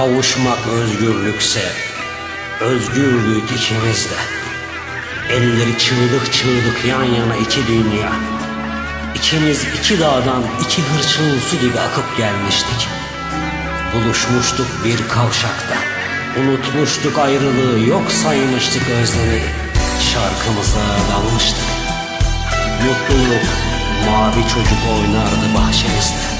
Kavuşmak özgürlükse özgürlük ikimizde. Elleri çığlık çığlık yan yana iki dünya. İkimiz iki dağdan iki hırçın su gibi akıp gelmiştik. Buluşmuştuk bir kavşakta. Unutmuştuk ayrılığı yok saymıştık özlemi. Şarkımıza dalmıştık. Mutluluk mavi çocuk oynardı bahçemizde.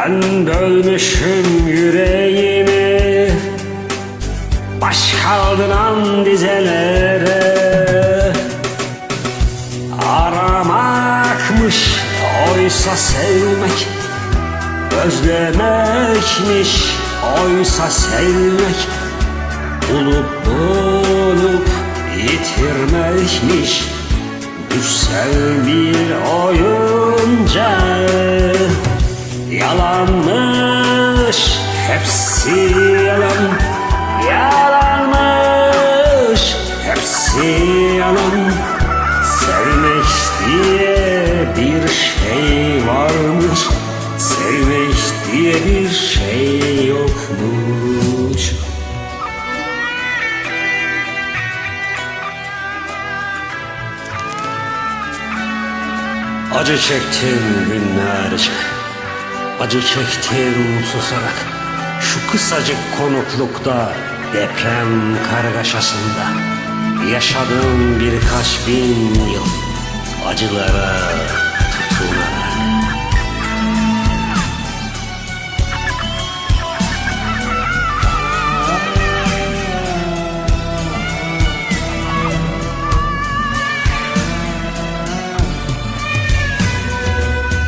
ben bölmüşüm yüreğimi Baş kaldıran dizelere. Aramakmış oysa sevmek Özlemekmiş oysa sevmek. Bulup bulup yitirmekmiş Düşsel bir oyuncak hepsi yalan Yalanmış. Hepsi yalan Sevmek diye bir şey varmış. Sevmek diye bir şey yokmuş. Acı çektim günlerce. Acı çektim susarak Şu kısacık konuklukta Deprem kargaşasında Yaşadım birkaç bin yıl Acılara tutunarak